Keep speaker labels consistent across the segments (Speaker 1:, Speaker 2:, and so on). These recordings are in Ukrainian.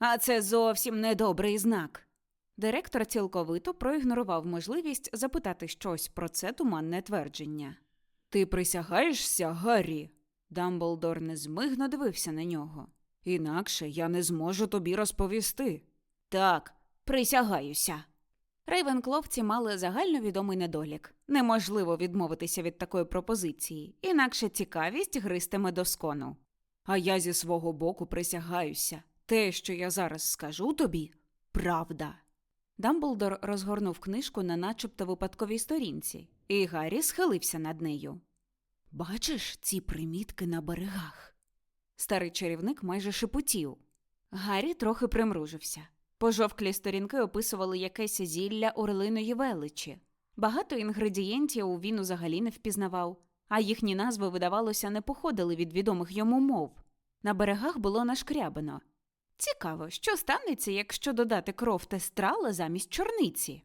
Speaker 1: А це зовсім недобрий знак. Директор цілковито проігнорував можливість запитати щось про це туманне твердження. Ти присягаєшся, Гаррі? Дамблдор незмигно дивився на нього. Інакше я не зможу тобі розповісти. Так, присягаюся. Рейвенкловці мали загальновідомий недолік. Неможливо відмовитися від такої пропозиції, інакше цікавість гристиме до скону. А я зі свого боку присягаюся. Те, що я зараз скажу тобі, правда. Дамблдор розгорнув книжку на начебто випадковій сторінці, і Гаррі схилився над нею. Бачиш ці примітки на берегах? Старий чарівник майже шепотів. Гаррі трохи примружився. Пожовклі сторінки описували якесь зілля орлиної величі. Багато інгредієнтів він взагалі не впізнавав, а їхні назви, видавалося, не походили від відомих йому мов. На берегах було нашкрябано. Цікаво, що станеться, якщо додати кров тестрала замість чорниці.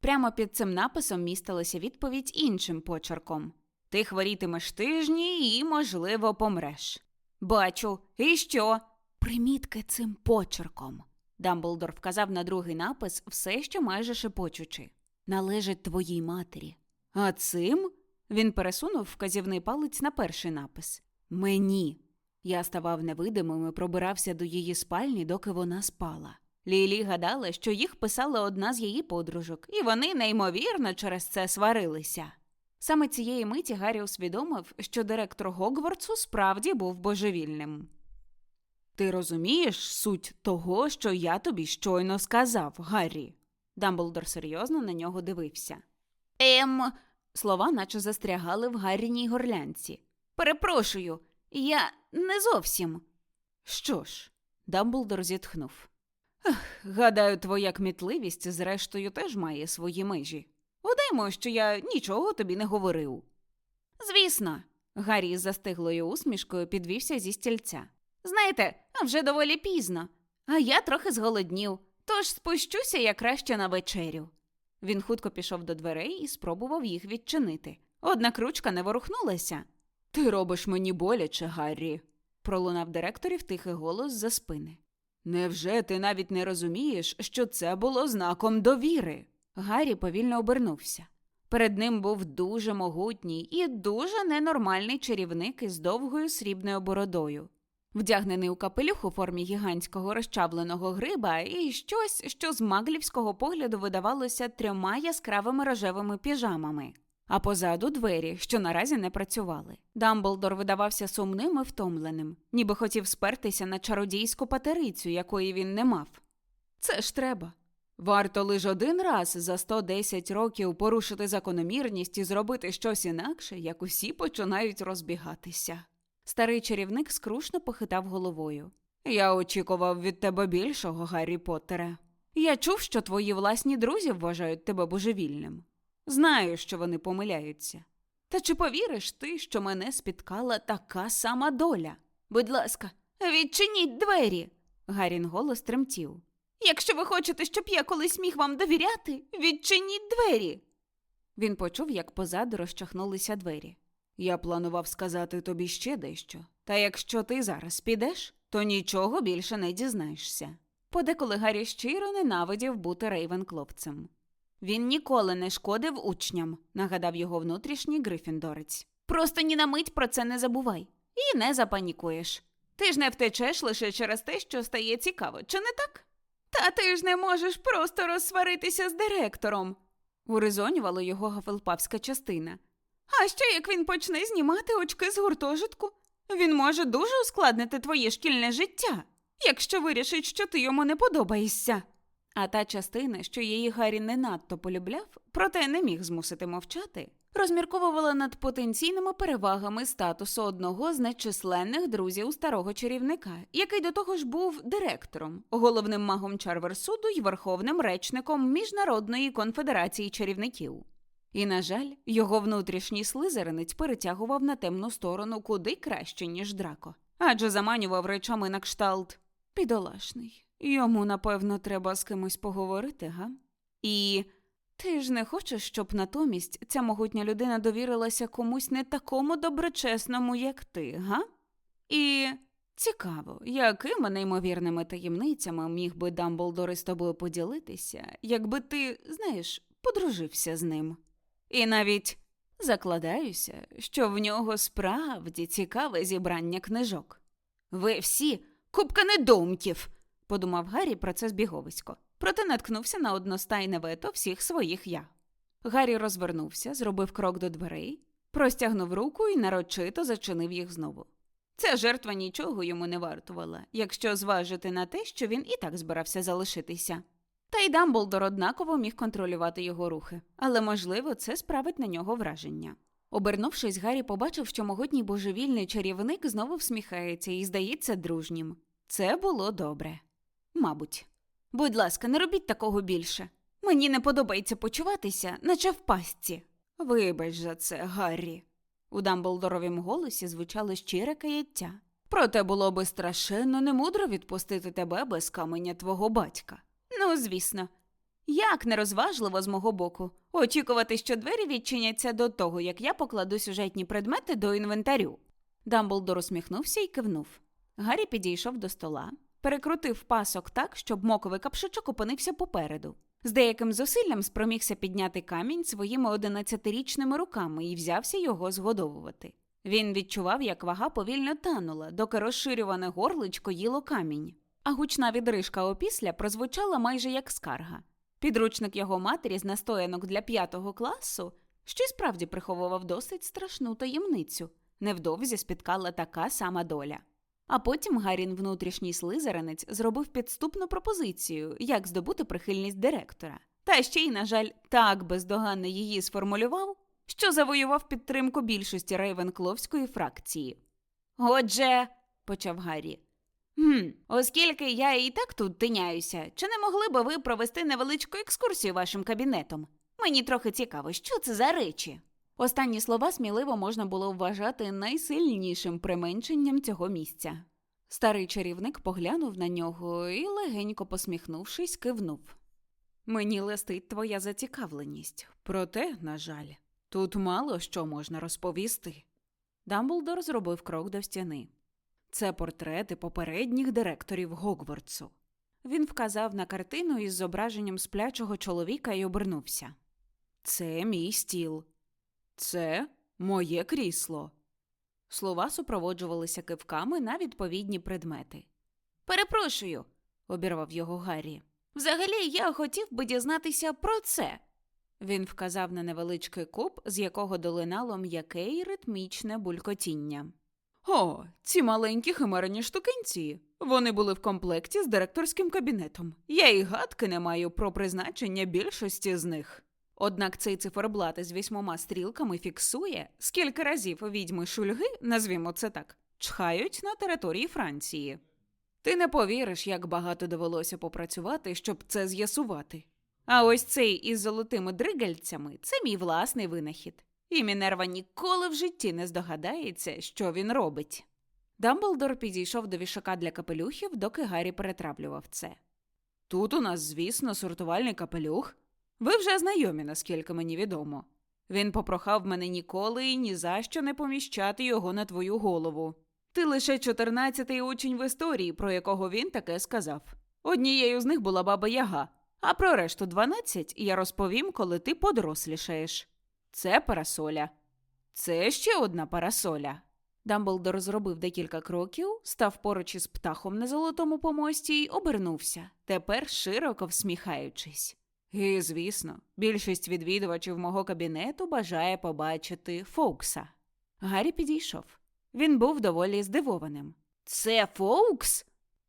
Speaker 1: Прямо під цим написом містилася відповідь іншим почерком Ти хворітимеш тижні і, можливо, помреш. Бачу, і що? Примітки цим почерком. Дамблдор вказав на другий напис, все ще майже шепочучи. Належить твоїй матері. А цим він пересунув вказівний палець на перший напис Мені. Я ставав невидимим і пробирався до її спальні, доки вона спала. Лілі гадала, що їх писала одна з її подружок, і вони неймовірно через це сварилися. Саме цієї миті Гаррі усвідомив, що директор Гогвартсу справді був божевільним. Ти розумієш суть того, що я тобі щойно сказав, Гаррі? Дамблдор серйозно на нього дивився. Ем. Слова наче застрягали в Гарріній горлянці. Перепрошую, я не зовсім. Що ж, Дамблдор зітхнув. Гадаю, твоя кмітливість, зрештою, теж має свої межі. Удаймо, що я нічого тобі не говорив. Звісно, Гаррі з застиглою усмішкою підвівся зі стільця. Знаєте, вже доволі пізно, а я трохи зголоднів, тож спущуся я краще на вечерю. Він хутко пішов до дверей і спробував їх відчинити. Однак ручка не ворухнулася. Ти робиш мені боляче, Гаррі, пролунав директорів тихий голос за спини. Невже ти навіть не розумієш, що це було знаком довіри? Гаррі повільно обернувся. Перед ним був дуже могутній і дуже ненормальний чарівник із довгою срібною бородою, вдягнений у капелюх у формі гігантського розчавленого гриба і щось, що з маглівського погляду видавалося трьома яскравими рожевими піжамами а позаду двері, що наразі не працювали. Дамблдор видавався сумним і втомленим, ніби хотів спертися на чародійську патерицю, якої він не мав. Це ж треба. Варто лише один раз за 110 років порушити закономірність і зробити щось інакше, як усі починають розбігатися. Старий чарівник скрушно похитав головою. Я очікував від тебе більшого, Гаррі Поттере. Я чув, що твої власні друзі вважають тебе божевільним. Знаю, що вони помиляються. Та чи повіриш ти, що мене спіткала така сама доля? Будь ласка, відчиніть двері. Гарін голос тремтів. Якщо ви хочете, щоб я колись міг вам довіряти, відчиніть двері. Він почув, як позаду розчахнулися двері. Я планував сказати тобі ще дещо, та якщо ти зараз підеш, то нічого більше не дізнаєшся. Подеколи Гаррі щиро ненавидів бути рейвенкловцем. Він ніколи не шкодив учням, нагадав його внутрішній Грифіндорець. Просто ні на мить про це не забувай і не запанікуєш. Ти ж не втечеш лише через те, що стає цікаво, чи не так? Та ти ж не можеш просто розсваритися з директором. урезонювала його гафелпавська частина. А що як він почне знімати очки з гуртожитку? Він може дуже ускладнити твоє шкільне життя, якщо вирішить, що ти йому не подобаєшся. А та частина, що її Гаррі не надто полюбляв, проте не міг змусити мовчати, розмірковувала над потенційними перевагами статусу одного з нечисленних друзів старого чарівника, який до того ж був директором, головним магом Чарверсуду й верховним речником Міжнародної конфедерації чарівників. І, на жаль, його внутрішній слизеринець перетягував на темну сторону куди краще, ніж драко, адже заманював речами на кшталт підолашний. Йому, напевно, треба з кимось поговорити, га? І ти ж не хочеш, щоб натомість ця могутня людина довірилася комусь не такому доброчесному, як ти, га? І цікаво, якими неймовірними таємницями міг би Дамблдор із тобою поділитися, якби ти, знаєш, подружився з ним. І навіть закладаюся, що в нього справді цікаве зібрання книжок. Ви всі купка недоумків, подумав Гаррі про це збіговисько, проте наткнувся на одностайне вето всіх своїх я. Гаррі розвернувся, зробив крок до дверей, простягнув руку і нарочито зачинив їх знову. Ця жертва нічого йому не вартувала, якщо зважити на те, що він і так збирався залишитися. Та й Дамблдор однаково міг контролювати його рухи, але, можливо, це справить на нього враження. Обернувшись, Гаррі побачив, що могутній божевільний чарівник знову всміхається і здається дружнім. Це було добре. Мабуть. Будь ласка, не робіть такого більше. Мені не подобається почуватися, наче в пастці. Вибач за це, Гаррі. У Дамблдоровім голосі звучало щире каяття. Проте було би страшенно немудро відпустити тебе без каменя твого батька. Ну, звісно. Як нерозважливо з мого боку очікувати, що двері відчиняться до того, як я покладу сюжетні предмети до інвентарю. Дамблдор усміхнувся і кивнув. Гаррі підійшов до стола, перекрутив пасок так, щоб моковий капшичок опинився попереду. З деяким зусиллям спромігся підняти камінь своїми одинадцятирічними руками і взявся його згодовувати. Він відчував, як вага повільно танула, доки розширюване горличко їло камінь, а гучна відрижка опісля прозвучала майже як скарга. Підручник його матері з настоянок для п'ятого класу, що й справді приховував досить страшну таємницю. Невдовзі спіткала така сама доля. А потім Гарін внутрішній слизеринець зробив підступну пропозицію, як здобути прихильність директора. Та ще й, на жаль, так бездоганно її сформулював, що завоював підтримку більшості рейвенкловської фракції. Отже, почав Гаррі. «Хм, Оскільки я і так тут тиняюся, чи не могли би ви провести невеличку екскурсію вашим кабінетом? Мені трохи цікаво, що це за речі. Останні слова сміливо можна було вважати найсильнішим применшенням цього місця. Старий чарівник поглянув на нього і, легенько посміхнувшись, кивнув. Мені листить твоя зацікавленість, проте, на жаль, тут мало що можна розповісти. Дамблдор зробив крок до стіни. Це портрети попередніх директорів Гогвартсу. Він вказав на картину із зображенням сплячого чоловіка і обернувся. Це мій стіл. Це моє крісло. Слова супроводжувалися кивками на відповідні предмети. Перепрошую, обірвав його Гаррі. Взагалі, я хотів би дізнатися про це. Він вказав на невеличкий куб, з якого долинало м'яке й ритмічне булькотіння. О, ці маленькі химерні штукенці. Вони були в комплекті з директорським кабінетом. Я і гадки не маю про призначення більшості з них. Однак цей циферблат із вісьмома стрілками фіксує, скільки разів відьми шульги, назвімо це так, чхають на території Франції. Ти не повіриш, як багато довелося попрацювати, щоб це з'ясувати. А ось цей із золотими дригельцями це мій власний винахід. І Мінерва ніколи в житті не здогадається, що він робить. Дамблдор підійшов до вішака для капелюхів, доки Гаррі перетраплював це. Тут у нас, звісно, сортувальний капелюх. Ви вже знайомі, наскільки мені відомо. Він попрохав мене ніколи і ні за що не поміщати його на твою голову. Ти лише чотирнадцятий учень в історії, про якого він таке сказав. Однією з них була баба Яга, а про решту дванадцять я розповім, коли ти подорослішаєш. Це парасоля. Це ще одна парасоля. Дамблдор зробив декілька кроків, став поруч із птахом на золотому помості й обернувся, тепер широко всміхаючись. І, звісно, більшість відвідувачів мого кабінету бажає побачити Фоукса. Гаррі підійшов. Він був доволі здивованим. Це Фоукс?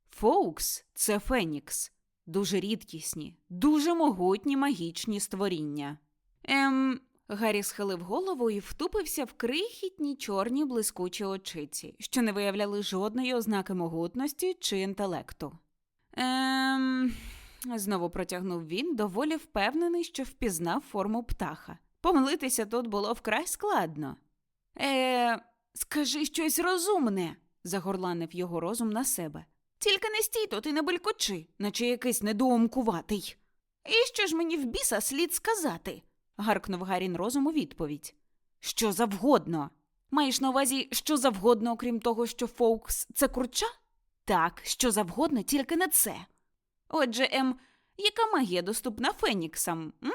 Speaker 1: Фоукс це Фенікс. Дуже рідкісні, дуже могутні магічні створіння. Ем. Гаррі схилив голову і втупився в крихітні чорні блискучі очиці, що не виявляли жодної ознаки могутності чи інтелекту. Ем. Знову протягнув він, доволі впевнений, що впізнав форму птаха. Помилитися тут було вкрай складно. Е, скажи щось розумне, загорланив його розум на себе. Тільки не стій тут і не белькочи, наче якийсь недоумкуватий. І що ж мені в біса слід сказати? гаркнув Гарін розум у відповідь. Що завгодно. Маєш на увазі що завгодно, окрім того, що Фоукс це курча? Так, що завгодно, тільки не це. Отже, ем, яка магія доступна Феніксам? М?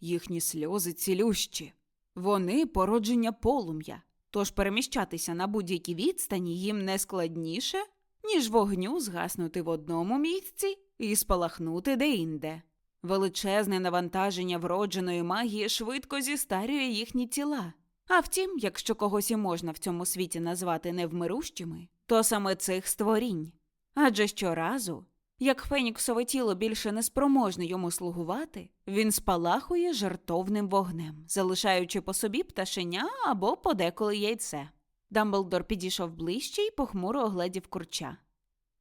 Speaker 1: Їхні сльози цілющі. Вони породження полум'я, тож переміщатися на будь-якій відстані їм не складніше, ніж вогню згаснути в одному місці і спалахнути деінде. Величезне навантаження вродженої магії швидко зістарює їхні тіла. А втім, якщо когось і можна в цьому світі назвати невмирущими, то саме цих створінь. Адже щоразу, як феніксове тіло більше не спроможне йому слугувати, він спалахує жартовним вогнем, залишаючи по собі пташеня або подеколи яйце. Дамблдор підійшов ближче і похмуро огледів курча.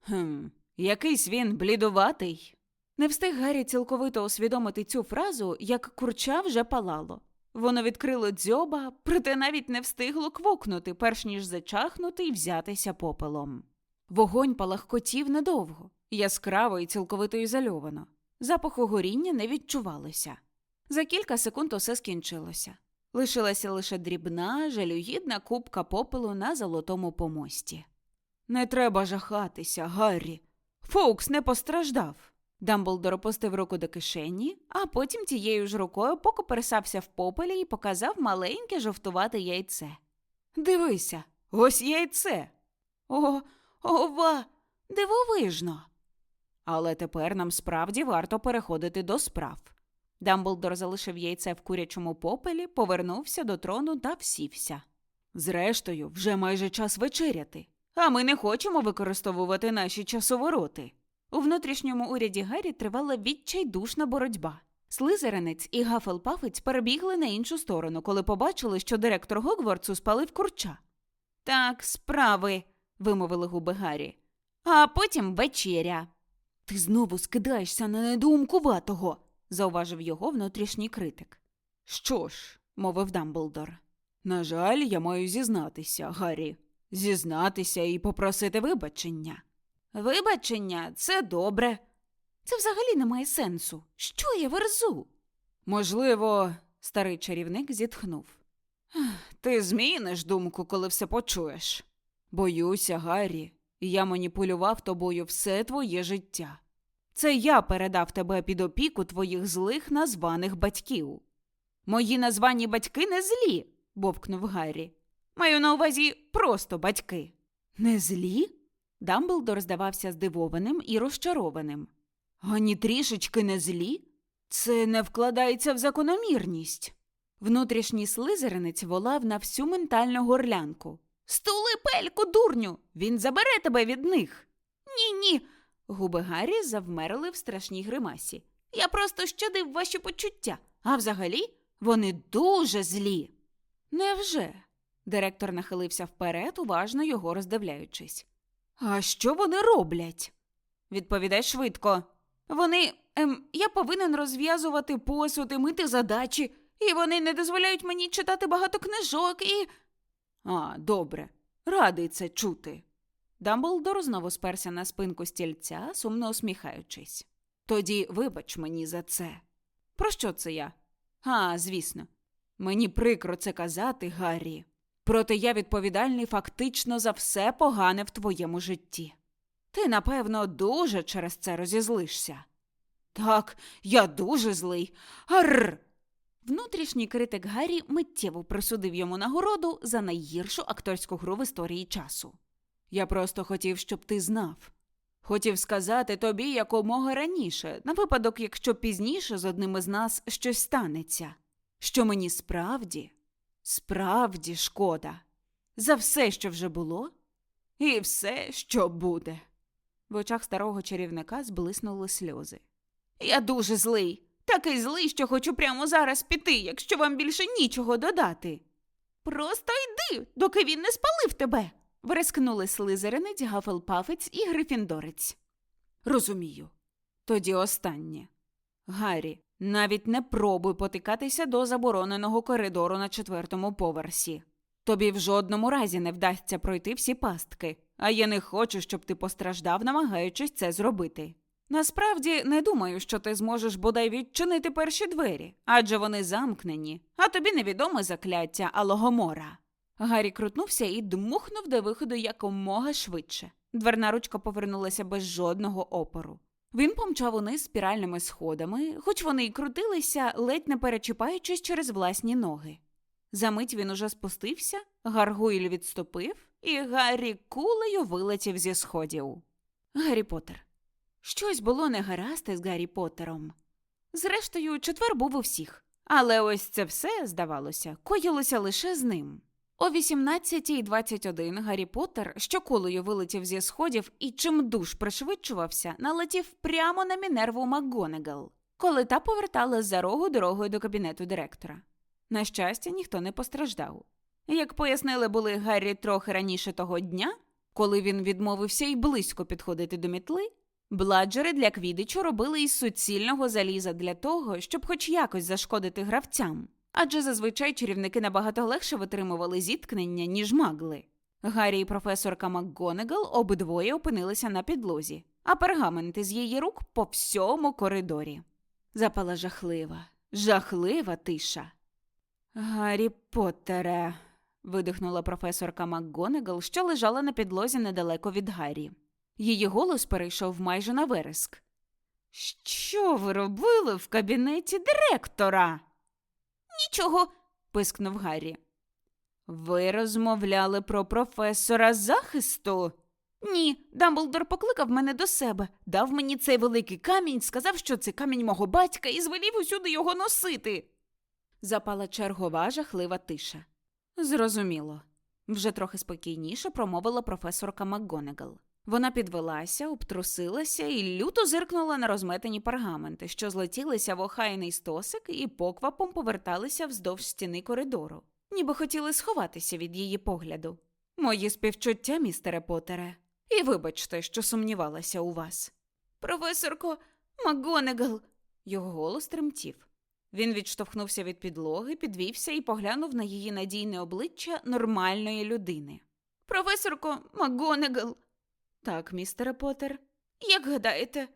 Speaker 1: Хм, якийсь він блідуватий. Не встиг Гаррі цілковито усвідомити цю фразу, як курча вже палало. Воно відкрило дзьоба, проте навіть не встигло квокнути, перш ніж зачахнути і взятися попелом. Вогонь палахкотів недовго, яскраво і цілковито ізольовано. Запаху горіння не відчувалося. За кілька секунд усе скінчилося. Лишилася лише дрібна, жалюгідна купка попелу на золотому помості. Не треба жахатися, Гаррі. Фоукс не постраждав. Дамблдор опустив руку до кишені, а потім тією ж рукою покоперсався в попелі і показав маленьке жовтувате яйце. Дивися, ось яйце. О, ова, дивовижно. Але тепер нам справді варто переходити до справ. Дамблдор залишив яйце в курячому попелі, повернувся до трону та всівся. Зрештою, вже майже час вечеряти, а ми не хочемо використовувати наші часовороти. У внутрішньому уряді Гаррі тривала відчайдушна боротьба. Слизеринець і Гафелпафець перебігли на іншу сторону, коли побачили, що директор Гогвартсу спалив курча. Так, справи, вимовили губи Гаррі. А потім вечеря. Ти знову скидаєшся на недоумкуватого, зауважив його внутрішній критик. Що ж, мовив Дамблдор. На жаль, я маю зізнатися, Гаррі, зізнатися і попросити вибачення. Вибачення це добре. Це взагалі не має сенсу. Що я верзу? Можливо, старий чарівник зітхнув. Ти зміниш думку, коли все почуєш. Боюся, Гаррі, я маніпулював тобою все твоє життя. Це я передав тебе під опіку твоїх злих названих батьків. Мої названі батьки не злі, бовкнув Гаррі. Маю на увазі просто батьки. Не злі? Дамблдор здавався здивованим і розчарованим. Ані трішечки не злі? Це не вкладається в закономірність. Внутрішній слизеринець волав на всю ментальну горлянку. Стули пельку, дурню! Він забере тебе від них. Ні, ні. Губи Гаррі завмерли в страшній гримасі. Я просто щадив ваші почуття, а взагалі вони дуже злі. Невже? Директор нахилився вперед, уважно його роздивляючись. А що вони роблять? Відповідай швидко. Вони. Ем, я повинен розв'язувати посуд і мити задачі, і вони не дозволяють мені читати багато книжок і. А, добре. Радий це чути. Дамблдор знову сперся на спинку стільця, сумно усміхаючись. Тоді вибач мені за це. Про що це я? А, звісно. Мені прикро це казати, Гаррі. Проте я відповідальний фактично за все погане в твоєму житті. Ти, напевно, дуже через це розізлишся. Так, я дуже злий. Арр. Внутрішній критик Гаррі миттєво присудив йому нагороду за найгіршу акторську гру в історії часу. Я просто хотів, щоб ти знав. Хотів сказати тобі якомога раніше, на випадок, якщо пізніше з одним із нас щось станеться, що мені справді, справді шкода за все, що вже було, і все, що буде. В очах старого чарівника зблиснули сльози. Я дуже злий, такий злий, що хочу прямо зараз піти, якщо вам більше нічого додати. Просто йди, доки він не спалив тебе. Верескнули слизеринець, гафелпафець і грифіндорець. Розумію. Тоді останнє. Гаррі, навіть не пробуй потикатися до забороненого коридору на четвертому поверсі. Тобі в жодному разі не вдасться пройти всі пастки, а я не хочу, щоб ти постраждав, намагаючись це зробити. Насправді не думаю, що ти зможеш бодай відчинити перші двері, адже вони замкнені, а тобі невідоме закляття Алогомора. Гаррі крутнувся і дмухнув до виходу якомога швидше. Дверна ручка повернулася без жодного опору. Він помчав униз спіральними сходами, хоч вони й крутилися, ледь не перечіпаючись через власні ноги. Замить він уже спустився, гаргуйль відступив, і Гаррі кулею вилетів зі сходів. Гаррі Поттер. Щось було негаразд із Гаррі Поттером. Зрештою, четвер був у всіх. Але ось це все, здавалося, коїлося лише з ним. О 18.21 Гаррі Поттер щоколою вилетів зі сходів і чим душ пришвидшувався, налетів прямо на Мінерву МакГонагал, коли та повертала за рогу дорогою до кабінету директора. На щастя, ніхто не постраждав. Як пояснили були Гаррі трохи раніше того дня, коли він відмовився й близько підходити до мітли, бладжери для квідичу робили із суцільного заліза для того, щоб хоч якось зашкодити гравцям. Адже зазвичай чарівники набагато легше витримували зіткнення, ніж магли. Гаррі і професорка МакГонагал обидвоє опинилися на підлозі, а пергаменти з її рук по всьому коридорі. Запала жахлива, жахлива тиша. Гаррі Поттере, видихнула професорка МакГонагал, що лежала на підлозі недалеко від Гаррі. Її голос перейшов майже на вереск. Що ви робили в кабінеті директора? Нічого, пискнув Гаррі. Ви розмовляли про професора захисту? Ні, Дамблдор покликав мене до себе, дав мені цей великий камінь, сказав, що це камінь мого батька, і звелів усюди його носити. Запала чергова жахлива тиша. Зрозуміло. Вже трохи спокійніше промовила професорка МакГонагал. Вона підвелася, обтрусилася і люто зиркнула на розметані пергаменти, що злетілися в охайний стосик і поквапом поверталися вздовж стіни коридору, ніби хотіли сховатися від її погляду. Мої співчуття, містере Потере, і вибачте, що сумнівалася у вас. Професорко МакГонагал. Його голос тремтів. Він відштовхнувся від підлоги, підвівся і поглянув на її надійне обличчя нормальної людини. Професорко МакГонагал. Так, містере Поттер. Як гадаєте,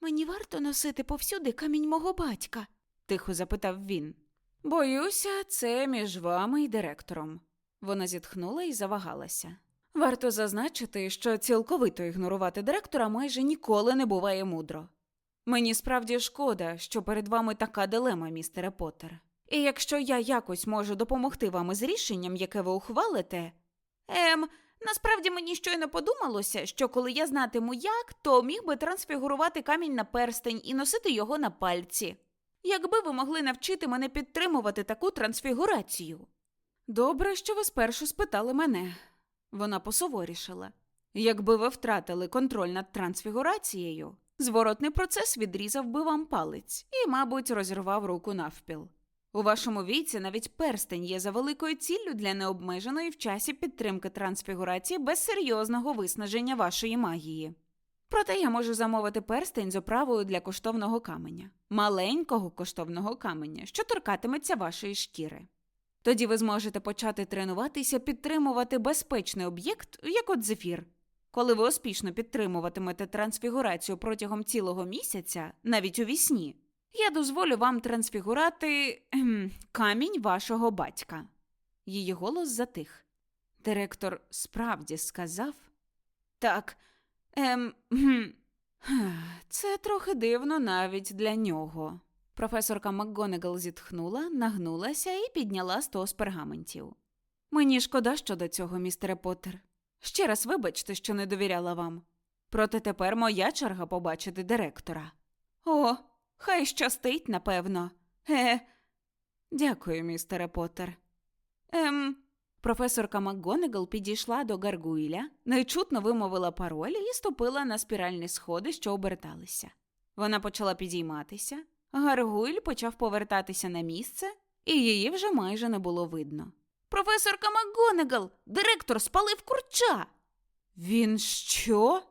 Speaker 1: мені варто носити повсюди камінь мого батька? тихо запитав він. Боюся, це між вами і директором. Вона зітхнула і завагалася. Варто зазначити, що цілковито ігнорувати директора майже ніколи не буває мудро. Мені справді шкода, що перед вами така дилема, містере Поттер. І якщо я якось можу допомогти вам із рішенням, яке ви ухвалите. Ем, насправді мені щойно подумалося, що коли я знатиму як, то міг би трансфігурувати камінь на перстень і носити його на пальці. Якби ви могли навчити мене підтримувати таку трансфігурацію. Добре, що ви спершу спитали мене. Вона посуворішала. Якби ви втратили контроль над трансфігурацією, зворотний процес відрізав би вам палець і, мабуть, розірвав руку навпіл. У вашому віці навіть перстень є за великою ціллю для необмеженої в часі підтримки трансфігурації без серйозного виснаження вашої магії. Проте я можу замовити перстень з оправою для коштовного каменя, маленького коштовного каменя, що торкатиметься вашої шкіри. Тоді ви зможете почати тренуватися підтримувати безпечний об'єкт, як от зефір. Коли ви успішно підтримуватимете трансфігурацію протягом цілого місяця, навіть у вісні, я дозволю вам трансфігурати ем, камінь вашого батька. Її голос затих. Директор справді сказав так. Ем, це трохи дивно навіть для нього. Професорка МакГонагал зітхнула, нагнулася і підняла стос пергаментів. Мені шкода щодо цього, містере Поттер. Ще раз вибачте, що не довіряла вам. Проте тепер моя черга побачити директора. О, хай щастить, напевно. Е. Дякую, містере Поттер. Ем. Професорка МакГонагал підійшла до Гаргуїля, нечутно вимовила пароль і ступила на спіральні сходи, що оберталися. Вона почала підійматися. Гаргуйль почав повертатися на місце, і її вже майже не було видно. Професорка МакГонагал! Директор спалив курча. Він що?